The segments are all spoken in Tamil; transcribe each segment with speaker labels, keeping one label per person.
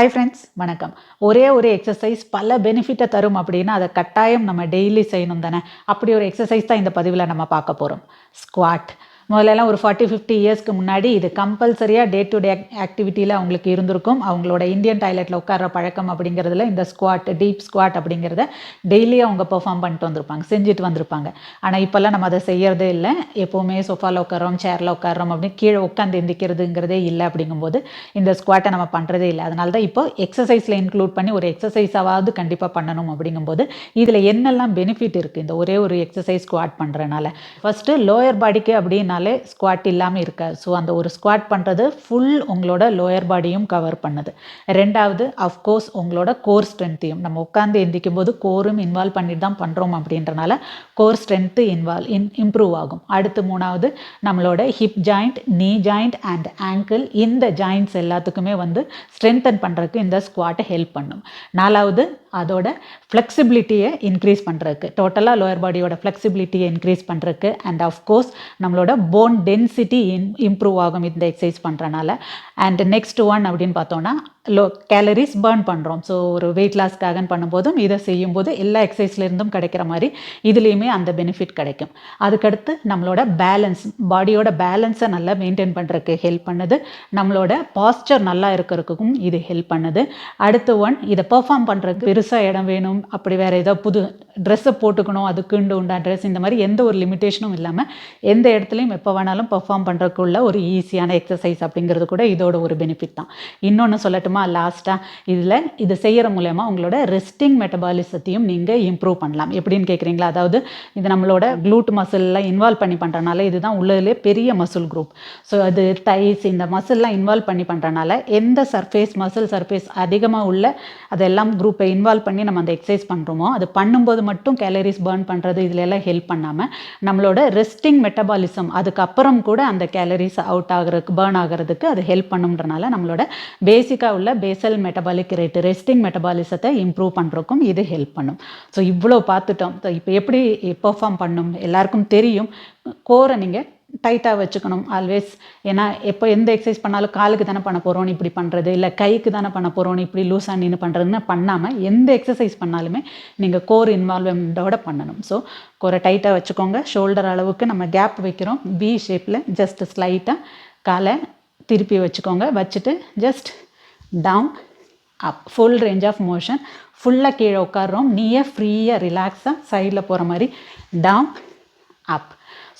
Speaker 1: ஹாய் ஃப்ரெண்ட்ஸ் வணக்கம். ஒரே ஒரு எக்ஸசைஸ் பல பெனிஃபிட்டை தரும் அப்படின்னா அதை கட்டாயம் நம்ம டெய்லி செய்யணும் தானே? அப்படி ஒரு எக்ஸசைஸ் தான் இந்த பதிவில் நம்ம பார்க்க போகிறோம் ஸ்குவாட் முதல்லலாம் ஒரு ஃபார்ட்டி ஃபிஃப்டி இயர்ஸ்க்கு முன்னாடி இது கம்பல்சரியாக டே டு டே ஆக்டிவிட்டியில் அவங்களுக்கு இருந்திருக்கும். அவங்களோட இந்தியன் டாய்லெட்டில் உட்கார்ற பழக்கம் அப்படிங்கிறதுல இந்த ஸ்குவாட் டீப் ஸ்குவாட் அப்படிங்கிறத டெய்லி அவங்க பெர்ஃபார்ம் பண்ணிட்டு வந்திருப்பாங்க செஞ்சுட்டு வந்திருப்பாங்க. ஆனால் இப்போல்லாம் நம்ம அதை செய்யறதே இல்லை. எப்போவுமே சோஃபாவில் உட்காரோம் சேரில் உட்காரோம் அப்படின்னு கீழே உட்காந்து எந்திக்கிறதுங்கிறதே இல்லை அப்படிங்கும்போது இந்த ஸ்குவாட்டை நம்ம பண்ணுறதே இல்லை. அதனால தான் இப்போ எக்ஸசைஸில் இன்க்ளூட் பண்ணி ஒரு எக்ஸசைஸாவது கண்டிப்பாக பண்ணணும் அப்படிங்கும்போது இதில் என்னெல்லாம் பெனிஃபிட் இருக்குது இந்த ஒரே ஒரு எக்ஸசைஸ் ஸ்குவாட் பண்ணுறனால ஃபஸ்ட்டு லோயர் பாடிக்கு பண்ணாலே ஸ்குவாட் இல்லாமல் இருக்காது. ஸோ அந்த ஒரு ஸ்குவாட் பண்ணுறது ஃபுல் உங்களோட லோயர் பாடியும் கவர் பண்ணுது. ரெண்டாவது அஃப்கோர்ஸ் உங்களோட கோர் ஸ்ட்ரென்த்தையும் நம்ம உட்காந்து எந்திக்கும் போது கோரும் இன்வால்வ் பண்ணிட்டு தான் பண்ணுறோம் அப்படின்றனால கோர் ஸ்ட்ரென்த்து இன்வால்வ் இன் இம்ப்ரூவ் ஆகும். அடுத்து மூணாவது நம்மளோட hip joint knee joint and ankle இந்த ஜாயிண்ட்ஸ் எல்லாத்துக்குமே வந்து ஸ்ட்ரென்தன் பண்ணுறதுக்கு இந்த ஸ்குவாட்டை ஹெல்ப் பண்ணும். நாலாவது அதோட ஃப்ளெக்சிபிலிட்டியை இன்க்ரீஸ் பண்ணுறதுக்கு டோட்டலாக லோயர் பாடியோட ஃப்ளெக்சிபிலிட்டியை இன்க்ரீஸ் பண்ணுறதுக்கு அண்ட் ஆஃப்கோர்ஸ் நம்மளோட போன் டென்சிட்டி இன் இம்ப்ரூவ் ஆகும் இந்த எக்ஸசைஸ் பண்ணுறனால அண்ட் நெக்ஸ்ட் ஒன் அப்படின்னு பார்த்தோன்னா லோ கேலரிஸ் பர்ன் பண்ணுறோம் ஸோ ஒரு வெயிட் லாஸ்க்காகன்னு பண்ணும்போதும் இதை செய்யும்போது எல்லா எக்ஸசைஸ்லேருந்தும் கிடைக்கிற மாதிரி இதுலேயுமே அந்த பெனிஃபிட் கிடைக்கும். அதுக்கடுத்து நம்மளோட பேலன்ஸ் பாடியோட பேலன்ஸை நல்லா மெயின்டைன் பண்ணுறதுக்கு ஹெல்ப் பண்ணுது. நம்மளோட பாஸ்டர் நல்லா இருக்கிறதுக்கும் இது ஹெல்ப் பண்ணுது. அடுத்த ஒன் இதை பெர்ஃபார்ம் பண்ணுறதுக்கு பெருசாக இடம் வேணும் அப்படி வேறு ஏதாவது புது ட்ரெஸ்ஸை போட்டுக்கணும் அதுக்குண்டு உண்டா ட்ரெஸ் இந்த மாதிரி எந்த ஒரு லிமிட்டேஷனும் இல்லாமல் எந்த இடத்துலையும் எப்போ வேணாலும் பர்ஃபார்ம் பண்ணுறதுக்குள்ள ஒரு ஈஸியான எக்ஸசைஸ் அப்படிங்கிறது கூட இதோட ஒரு பெனிஃபிட் தான். இன்னொன்று சொல்லட்டுமா? லாஸ்ட்டாக இதில் இது செய்கிற மூலயமா உங்களோட ரெஸ்டிங் மெட்டபாலிசத்தையும் நீங்கள் இம்ப்ரூவ் பண்ணலாம். எப்படின்னு கேட்குறீங்களா அதாவது இது நம்மளோட க்ளூட் மசில்லாம் இன்வால்வ் பண்ணி பண்ணுறனால இதுதான் உள்ளதுலே பெரிய மசில் குரூப் ஸோ அது தைஸ் இந்த மசில்லாம் இன்வால்வ் பண்ணி பண்ணுறனால எந்த சர்ஃபேஸ் மசில் சர்ஃபேஸ் அதிகமாக உள்ள அதெல்லாம் குரூப்பை இன்வால்வ் பண்ணி நம்ம அந்த எக்ஸசைஸ் பண்ணுறோமோ அது பண்ணும்போது மட்டும் கேலரிஸ் பர்ன் பண்ணுறது இதுல எல்லாம் ஹெல்ப் பண்ணாமல் நம்மளோட ரெஸ்டிங் மெட்டபாலிசம் அதுக்கப்புறம் கூட அந்த கேலரிஸ் அவுட் ஆகிறதுக்கு பேர்ன் ஆகிறதுக்கு அது ஹெல்ப் பண்ணுன்றனால நம்மளோட பேசிக்காக உள்ள பேசல் மெட்டபாலிக் ரேட் ரெஸ்டிங் மெட்டபாலிசத்தை இம்ப்ரூவ் பண்ணுறதுக்கும் இது ஹெல்ப் பண்ணும். ஸோ இவ்வளோ பார்த்துட்டோம். ஸோ இப்போ எப்படி பெர்ஃபார்ம் பண்ணும்? எல்லாருக்கும் தெரியும். கோரை நீங்கள் டைட்டாக வச்சுக்கணும் ஆல்வேஸ் ஏன்னா எப்போ எந்த எக்ஸசைஸ் பண்ணாலும் காலுக்கு தானே பண்ண போகிறோன்னு இப்படி பண்ணுறது இல்லை கைக்கு தானே பண்ண போகிறோன்னு இப்படி லூஸாக நின்று பண்ணுறதுன்னு பண்ணாமல் எந்த எக்ஸசைஸ் பண்ணாலுமே நீங்கள் கோர் இன்வால்வ்மெண்ட்டோட பண்ணணும். ஸோ கோரை டைட்டாக வச்சுக்கோங்க. ஷோல்டர் அளவுக்கு நம்ம கேப் வைக்கிறோம். பி ஷேப்பில் ஜஸ்ட் ஸ்லைட்டாக காலை திருப்பி வச்சுக்கோங்க. வச்சுட்டு just down up full range of motion ஃபுல்லாக கீழே உட்காடுறோம் நீயே ஃப்ரீயாக ரிலாக்ஸாக சைடில் போகிற மாதிரி. டவுன் அப்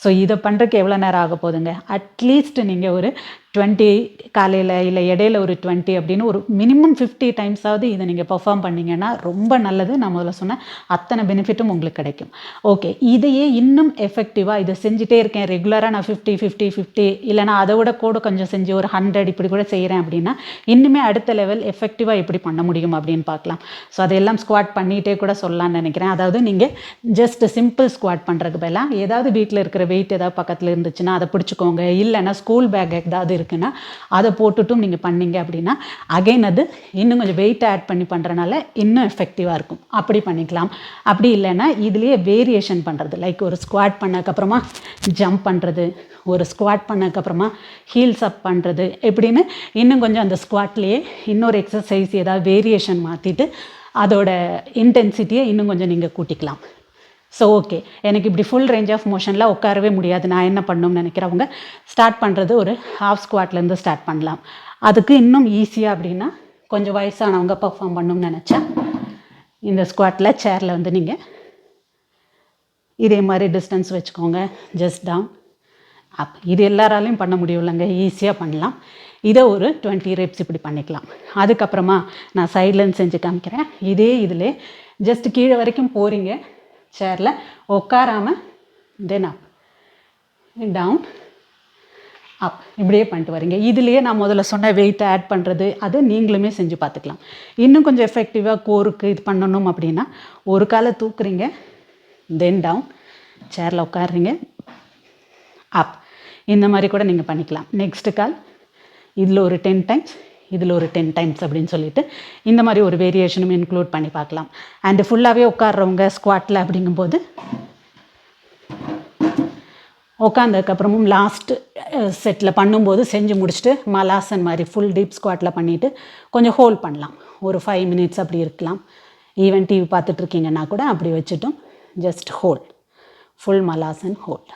Speaker 1: ஸோ இதை பண்ணுறதுக்கு எவ்வளோ நேரம் ஆக போகுதுங்க? அட்லீஸ்ட் நீங்கள் ஒரு டுவெண்ட்டி காலையில் இல்லை இடையில ஒரு டுவெண்ட்டி அப்படின்னு ஒரு மினிமம் ஃபிஃப்டி டைம்ஸாவது இதை நீங்கள் பெர்ஃபார்ம் பண்ணிங்கன்னா ரொம்ப நல்லது. நான் முதல்ல சொன்னேன் அத்தனை பெனிஃபிட்டும் உங்களுக்கு கிடைக்கும். ஓகே இதையே இன்னும் எஃபெக்டிவாக இதை செஞ்சுட்டே இருக்கேன். ரெகுலராக நான் ஃபிஃப்டி ஃபிஃப்டி ஃபிஃப்டி இல்லைனா அதை விட கூட கொஞ்சம் செஞ்சு ஒரு ஹண்ட்ரட் இப்படி கூட செய்கிறேன் அப்படின்னா இன்னுமே அடுத்த லெவல் எஃபெக்டிவாக எப்படி பண்ண முடியும் அப்படின்னு பார்க்கலாம். ஸோ அதையெல்லாம் ஸ்குவாட் பண்ணிகிட்டே கூட சொல்லலாம்னு நினைக்கிறேன். அதாவது நீங்கள் ஜஸ்ட் சிம்பிள் ஸ்குவாட் பண்ணுறதுக்கு பதிலாக ஏதாவது வீட்டில் இருக்கிற வெயிட் ஏதாவது பக்கத்தில் இருந்துச்சுன்னா அதை பிடிச்சிக்கோங்க. இல்லைன்னா ஸ்கூல் பேக் ஏதாவது இருக்குன்னா அதை போட்டுட்டும் நீங்கள் பண்ணீங்க அப்படின்னா அகைன் அது இன்னும் கொஞ்சம் வெயிட் ஆட் பண்ணி பண்ணுறனால இன்னும் எஃபெக்டிவாக இருக்கும். அப்படி பண்ணிக்கலாம். அப்படி இல்லைன்னா இதுலேயே வேரியேஷன் பண்ணுறது லைக் ஒரு ஸ்குவாட் பண்ணதுக்கப்புறமா ஜம்ப் பண்ணுறது ஒரு ஸ்குவாட் பண்ணதுக்கப்புறமா ஹீல்ஸ் அப் பண்ணுறது எப்படின்னு இன்னும் கொஞ்சம் அந்த ஸ்குவாட்லேயே இன்னொரு எக்ஸசைஸ் ஏதாவது வேரியேஷன் மாற்றிட்டு அதோட இன்டென்சிட்டியை இன்னும் கொஞ்சம் நீங்கள் கூட்டிக்கலாம். ஸோ ஓகே எனக்கு இப்படி ஃபுல் ரேஞ்ச் ஆஃப் மோஷனில் உட்காரவே முடியாது. நான் என்ன பண்ணணும்னு நினைக்கிறவங்க ஸ்டார்ட் பண்ணுறது ஒரு ஹாஃப் ஸ்குவாட்லேருந்து ஸ்டார்ட் பண்ணலாம். அதுக்கு இன்னும் ஈஸியாக அப்படின்னா கொஞ்சம் வயசானவங்க பர்ஃபார்ம் பண்ணணும்னு நினச்சா இந்த ஸ்குவாட்டில் சேரில் வந்து நீங்கள் இதே மாதிரி டிஸ்டன்ஸ் வச்சுக்கோங்க. ஜஸ்ட் டவுன் அப் இது எல்லாராலையும் பண்ண முடியும்லங்க ஈஸியாக பண்ணலாம். இதை ஒரு டுவெண்ட்டி ரேப்ஸ் இப்படி பண்ணிக்கலாம். அதுக்கப்புறமா நான் சைட்லேருந்து செஞ்சு காமிக்கிறேன். இதே இதில் ஜஸ்ட் கீழே வரைக்கும் போகிறீங்க சேரில் உட்காராமல் தென் அப் டவுன் அப் இப்படியே பண்ணிட்டு வரீங்க. இதுலேயே நான் முதல்ல சொன்ன வெயிட்டை ஆட் பண்ணுறது அதை நீங்களுமே செஞ்சு பார்த்துக்கலாம். இன்னும் கொஞ்சம் எஃபெக்டிவாக கோருக்கு இது பண்ணணும் அப்படின்னா ஒரு காலை தூக்குறீங்க தென் டவுன் சேரில் உட்காடுறீங்க அப் இந்த மாதிரி கூட நீங்கள் பண்ணிக்கலாம். நெக்ஸ்ட்டு கால் இதில் ஒரு டென் டைம்ஸ் இதில் ஒரு டென் டைம்ஸ் அப்படின்னு சொல்லிட்டு இந்த மாதிரி ஒரு வேரியேஷனும் இன்க்ளூட் பண்ணி பார்க்கலாம். அண்டு ஃபுல்லாகவே உட்காடுறவங்க ஸ்குவாட்டில் அப்படிங்கும்போது
Speaker 2: உட்காந்ததுக்கப்புறமும் லாஸ்ட் செட்டில் பண்ணும்போது செஞ்சு முடிச்சுட்டு மலாசன் மாதிரி ஃபுல் டீப் ஸ்குவாட்டில் பண்ணிவிட்டு கொஞ்சம் ஹோல்ட் பண்ணலாம். ஒரு ஃபைவ் மினிட்ஸ் அப்படி இருக்கலாம். ஈவன் டிவி பார்த்துட்ருக்கீங்கன்னா கூட அப்படி வச்சுட்டும். Just hold full மலாசன் hold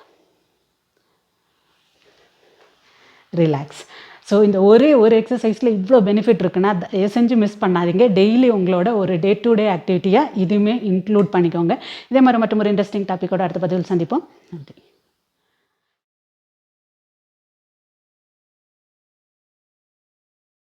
Speaker 2: relax so இந்த ஒரே ஒரு எக்ஸசைஸில் இவ்வளோ பெனிஃபிட் இருக்குன்னா தயவு செஞ்சு மிஸ் பண்ணாதீங்க. டெய்லி உங்களோட ஒரு டே டு டே ஆக்டிவிட்டியாக இதுவுமே இன்க்ளூட் பண்ணிக்கோங்க. இதே மாதிரி மற்றும் ஒரு இன்ட்ரெஸ்டிங் டாப்பிக்கோட அடுத்த பதிவில் சந்திப்போம். நன்றி.